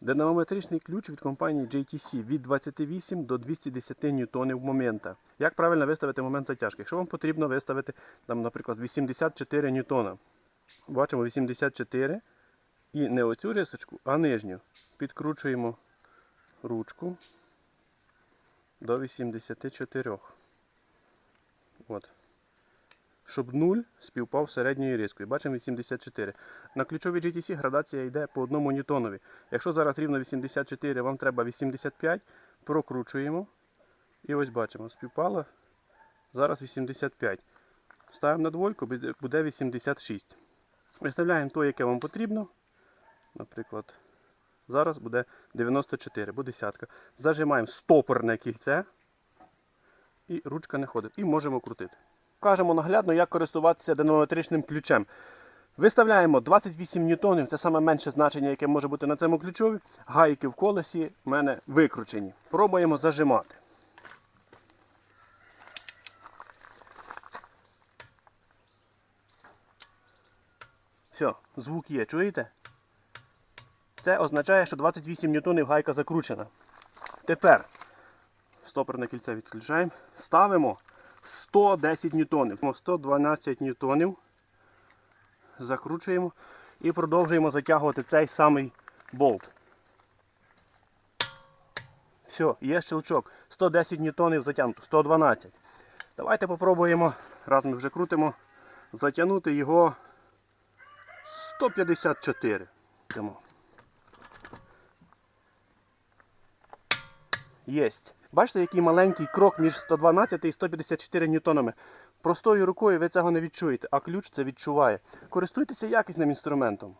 Динамометричний ключ від компанії JTC від 28 до 210 ньютонів момента. Як правильно виставити момент затяжки? Якщо вам потрібно виставити, там, наприклад, 84 ньютона. Бачимо 84. І не оцю рисочку, а нижню. Підкручуємо ручку до 84. От. Щоб 0 співпав з середньою рискою. Бачимо 84. На ключовій GTC градація йде по одному ньютонові. Якщо зараз рівно 84, вам треба 85, прокручуємо. І ось бачимо, співпало. Зараз 85. Ставимо на двойку, буде 86. Виставляємо то, яке вам потрібно. Наприклад, зараз буде 94, буде десятка. Зажимаємо стопорне кільце. І ручка не ходить. І можемо крутити. Покажемо наглядно, як користуватися динамометричним ключем. Виставляємо 28 ньютонів, це саме менше значення, яке може бути на цьому ключові. Гайки в колесі в мене викручені. Пробуємо зажимати. Все, звук є, чуєте? Це означає, що 28 ньютонів гайка закручена. Тепер стопорне кільце відключаємо. Ставимо 110 ньютонів. 112 ньютонів. Закручуємо і продовжуємо затягувати цей самий болт. Все, є щелчок. 110 ньютонів затягнуто, 112. Давайте попробуємо, раз ми вже крутимо, затягнути його 154. Йдемо. Єсть. Бачите, який маленький крок між 112 і 154 ньютонами. Простою рукою ви цього не відчуєте, а ключ це відчуває. Користуйтеся якісним інструментом.